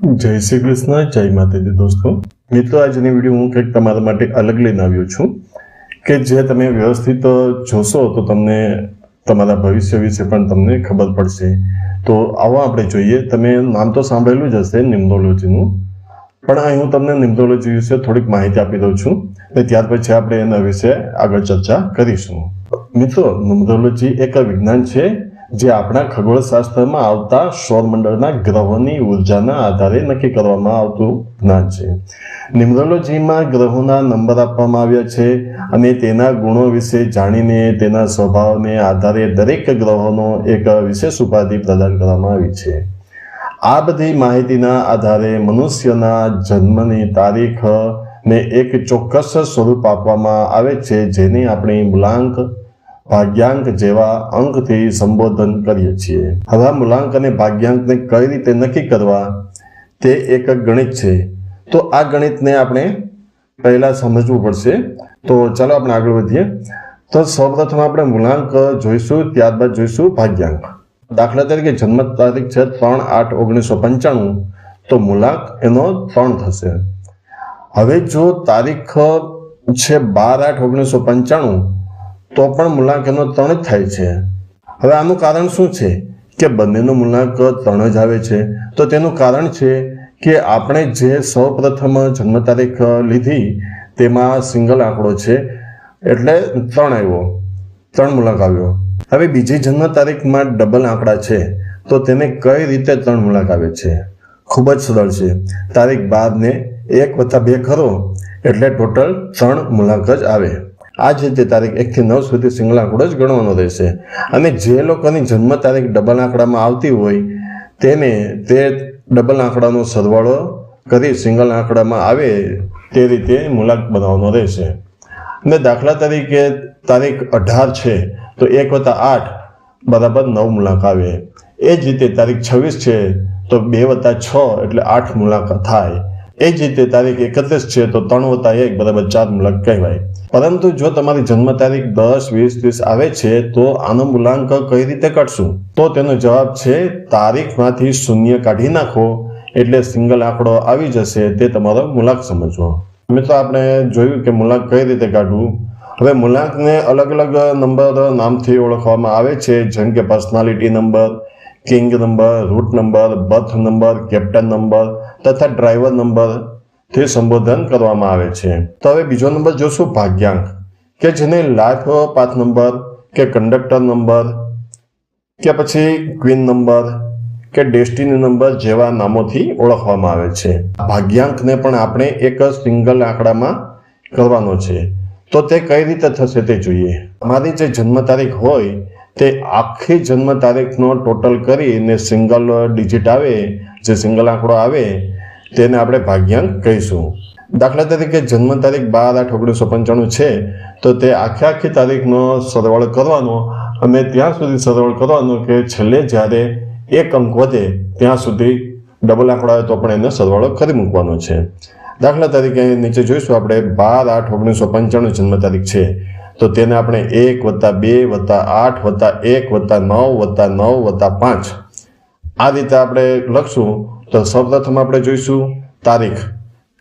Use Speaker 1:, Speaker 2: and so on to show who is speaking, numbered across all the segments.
Speaker 1: જય શ્રી કૃષ્ણ, જય માતાજી દોસ્તો. મિત્રો, આજની વીડિયો હું કંઈક તમારા માટે અલગ લઈને આવ્યો છું કે જે તમે વ્યવસ્થિત જોશો તો તમને તમારા ભવિષ્ય વિશે પણ તમને ખબર પડશે. તો આવો આપણે જોઈએ. તમે નામ તો સાંભળેલું જ હશે નિમ્નોલોજીનું પણ અહીં હું તમને નિમ્નોલોજી વિશે થોડીક માહિતી આપી દઉં છું અને ત્યાર પછી આપણે એના વિશે આગળ ચર્ચા કરીશું. મિત્રો નિમ્નોલોજી એક વિજ્ઞાન છે. જે આપણા ખગોળશાસ્ત્રમાં આવતા સૌરમંડળના ગ્રહોની ઉર્જાના આધારે નક્કી કરવામાં આવતું જ્ઞાન છે. નિમ્રોલોજીમાં ગ્રહોના નંબર આપવામાં આવ્યા છે અને તેના ગુણો વિશે જાણીને તેના સ્વભાવને આધારે દરેક ગ્રહોનો એક વિશેષ ઉપાધિ પ્રદાન કરવામાં આવી છે. આ બધી માહિતીના આધારે મનુષ્યના જન્મની તારીખ ને એક ચોક્કસ સ્વરૂપ આપવામાં આવે છે જેને આપણે મૂલાંક ભાગ્યાંક જેવા અંકથી સંબોધન કરીએ છીએ. હવે મૂલાંક અને ભાગ્યાંકને કઈ રીતે નક્કી કરવા તે એક ગણિત છે. તો આ ગણિતને આપણે પહેલા સમજવું પડશે. તો ચાલો આપણે આગળ વધીએ. તો સૌપ્રથમ આપણે મૂલાંક જોઈશું, ત્યારબાદ જોઈશું ભાગ્યાંક. દાખલા તરીકે જન્મ તારીખ છે ત્રણ આઠ ઓગણીસો પંચાણું. તો મૂલાંક એનો ત્રણ થશે. હવે જો તારીખ છે બાર આઠ ઓગણીસો પંચાણું તો પણ મૂલ્યાંકનો ત્રણ જ થાય છે. હવે આનું કારણ શું છે? કે બંનેનો મૂલ્યાંક ત્રણ જ આવે છે. તો તેનું કારણ છે કે આપણે જે સૌ પ્રથમ જન્મ તારીખ લીધી, તેમાં સિંગલ આંકડો છે. એટલે ત્રણ આવ્યો. ત્રણ મૂલાંક આવ્યો. હવે બીજી જન્મ તારીખમાં ડબલ આંકડા છે. તો તેને કઈ રીતે ત્રણ મૂલાંક આવે છે? ખૂબ જ સરળ છે. તારીખ બાર ને એક વત્તા બે કરો એટલે ટોટલ ત્રણ મૂલાંક જ આવે. આ જ રીતે તારીખ એકથી નવ સુધી સિંગલ આંકડો જ ગણવાનો રહેશે. અને જે લોકોની જન્મ તારીખ ડબલ આંકડામાં આવતી હોય, તેને તે ડબલ આંકડાનો સરવાળો કરી સિંગલ આંકડામાં આવે તે રીતે મુલાક બનાવવાનો રહેશે. અને દાખલા તરીકે તારીખ અઢાર છે, તો એક વત્તા આઠ બરાબર નવ મુલાક આવે. એ જ રીતે તારીખ છવ્વીસ છે, તો બે વત્તા છ એટલે આઠ મુલાક થાય. એ જ રીતે તારીખ એકત્રીસ છે, તો ત્રણ વત્તા એક બરાબર ચાર મુલાક કહેવાય. પરંતુ જો તમારી જન્મ તારીખ દસ, વીસ, ત્રીસ આવે છે, તો આનો મૂલાંક કઈ રીતે કાઢશું તો તેનો જવાબ છે, તારીખમાંથી શૂન્ય કાઢી નાખો, એટલે સિંગલ આંકડો આવી જશે, તે તમારો મૂલાંક સમજવો. મિત્રો, આપણે જોયું કે મૂલાંક કઈ રીતે કાઢવું? હવે મૂલાંકને અલગ અલગ નંબર નામથી ઓળખવામાં આવે છે, જેમ કે personality number, king number, root number, birth number, captain number, તથા ડ્રાઈવર નંબર. થી સંબોધન કરવામાં આવે છે. તો હવે બીજો નંબર જોશું ભાગ્યાંક, કે જેને લાઈફ પાથ નંબર કે કંડક્ટર નંબર કે પછી ક્વીન નંબર કે ડેસ્ટિની નંબર જેવા નામોથી ઓળખવામાં આવે છે. ભાગ્યાંકને પણ આપણે એક સિંગલ આંકડામાં કરવાનો છે. તો તે કઈ રીતે થશે તે જોઈએ. અમારી જે જન્મ તારીખ હોય, તે આખી જન્મ તારીખનો ટોટલ કરીને સિંગલ ડિજિટ આવે, જે સિંગલ આંકડો આવે તેને આપણે ભાગ્યાંક કહીશું. દાખલા તરીકે જન્મ તારીખ બાર આઠ ઓગણીસો પંચાણું છે, તો તે આખે આખી તારીખનો સરવાળો કરવાનો અને ત્યાં સુધી સરવાળો કરવાનો કે છેલ્લે જ્યારે એક અંક વધે, ત્યાં સુધી ડબલ આંકડો આવે તો પણ એને સરવાળો કરી મૂકવાનો છે. દાખલા તરીકે નીચે જોઈશું આપણે, બાર આઠ ઓગણીસો પંચાણું જન્મ તારીખ છે, તો તેને આપણે એક વત્તા બે વત્તા આઠ વત્તા એક વત્તા નવ વત્તા નવ વત્તા પાંચ આ રીતે આપણે લખશું. તો સૌપ્રથમ આપણે જોઈશું તારીખ,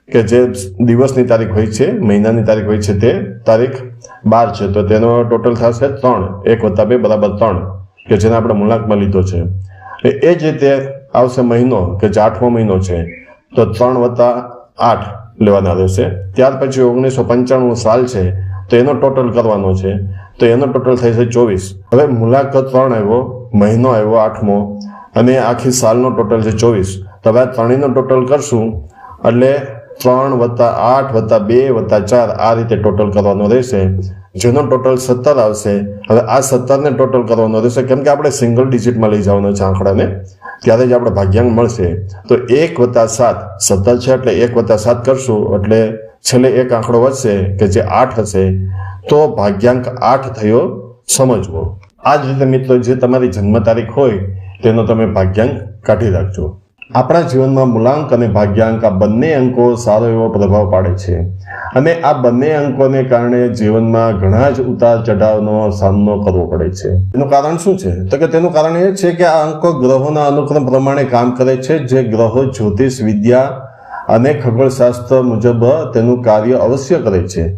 Speaker 1: કે જે દિવસની તારીખ હોય છે, મહિનાની તારીખ હોય છે તે તારીખ બાર છે. તો તેનો ટોટલ થશે ત્રણ, એક વત્તા બે બરાબર ત્રણ, કે જેને આપણે મૂલાંકમાં લીધો છે. એ જ રીતે આવશે મહિનો, કે જે આઠમો મહિનો છે, તો ત્રણ વત્તા આઠ લેવાના રહેશે. ત્યાર પછી ઓગણીસો પંચાણું સાલ છે, તો એનો ટોટલ કરવાનો છે. તો એનો ટોટલ થાય છે ચોવીસ. હવે મુલાકાત ત્રણ આવ્યો, મહિનો આવ્યો આઠમો, અને આખી સાલનો ટોટલ છે ચોવીસ. તો હવે ત્રણેયનો ટોટલ કરશું. એટલે ત્રણ વત્તા આઠ વત્તા બે વત્તા ચાર આ રીતે ટોટલ કરવાનો રહેશે. જેનો ટોટલ સત્તર આવશે, હવે આ સત્તરને ટોટલ કરવાનો રહેશે. કેમ કે આપણે સિંગલ ડિજિટમાં લઈ જવાનો છે આંકડાને, ત્યારે જ આપણે ભાગ્યાંક મળશે. તો એક વત્તા સાત, સત્તર છે એટલે એક વત્તા સાત કરશું. એટલે છેલ્લે એક આંકડો વધશે કે જે આઠ હશે. તો ભાગ્યાંક આઠ થયો સમજવો. આ જ રીતે મિત્રો, જે તમારી જન્મ તારીખ હોય, તેનો તમે ભાગ્યાંક કાઢી રાખજો. આપણા જીવનમાં મૂલાંક અને ભાગ્યાંક આ બંને અંકો સારો એવો પ્રભાવ પાડે છે. અને આ બંને અંકોને કારણે જીવનમાં ઘણા જ ઉતાર ચઢાવનો સામનો કરવો પડે છે. એનું કારણ શું છે? તો કે તેનું કારણ એ છે કે આ અંકો ગ્રહોના અનુક્રમ પ્રમાણે કામ કરે છે, જે ગ્રહો જ્યોતિષ, વિદ્યા અને ખગોળશાસ્ત્ર મુજબ તેનું કાર્ય અવશ્ય કરે છે.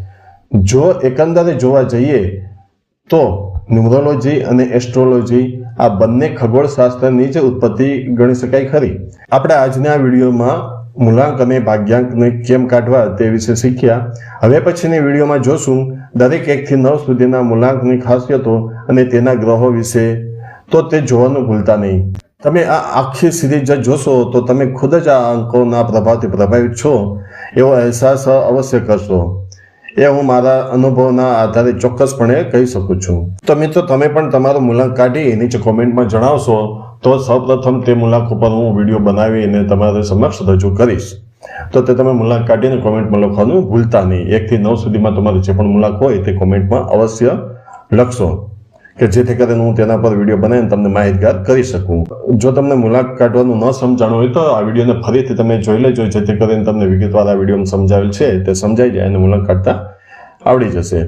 Speaker 1: જો એકંદરે જોવા જઈએ તો ન્યુમરોલોજી અને એસ્ટ્રોલોજી આ બંને ખગોળશાસ્ત્રની જ ઉત્પત્તિ ગણી શકાય ખરી. આપણે આજના વિડીયોમાં મૂલાંક અને ભાગ્યાંકને કેમ કાઢવા તે વિશે શીખ્યા. હવે પછીની વિડીયોમાં જોશું દરેક એકથી નવ સુધીના મૂલાંકની ખાસિયતો અને તેના ગ્રહો વિશે. તો તે જોવાનું ભૂલતા નહીં. તમે આ આખી સિરીઝ જોશો તો તમે ખુદ જ આ અંકોના પ્રભાવથી પ્રભાવિત છો. એવો અહેસાસ અવશ્ય કરશો. એ હું મારા અનુભવના આધારે ચોક્કસપણે કહી શકું છું. તો મિત્રો, તમે પણ તમારું મુલાક કાઢી નીચે કોમેન્ટમાં જણાવશો, તો સૌપ્રથમ તે મુલાક ઉપર હું વીડિયો બનાવીને તમારા સમક્ષ રજૂ કરીશ. તો તે તમે મુલાક કાઢીને કોમેન્ટમાં લખવાનું ભૂલતા નહીં. એકથી નવ સુધીમાં તમારે જે પણ મુલાક હોય તે કોમેન્ટમાં અવશ્ય લખશો. કે જેથી કરીને હું તેના પર વીડિયો બનાવીને તમને માહિતગાર કરી શકું. જો તમને મુલાકાત કાઢવાનું ન સમજાણું હોય તો આ વિડીયોને ફરીથી તમે જોઈ લેજો, જેથી કરીને તમને વિગતવાર આ વિડીયોમાં સમજાવેલ છે, તે સમજાઈ જાય અને મુલાકાત કાઢતા આવડી જશે.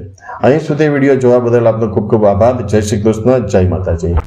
Speaker 1: અહીં સુધી વીડિયો જોવા બદલ આપનો ખૂબ ખૂબ આભાર. જય શ્રી કૃષ્ણ, જય માતાજી.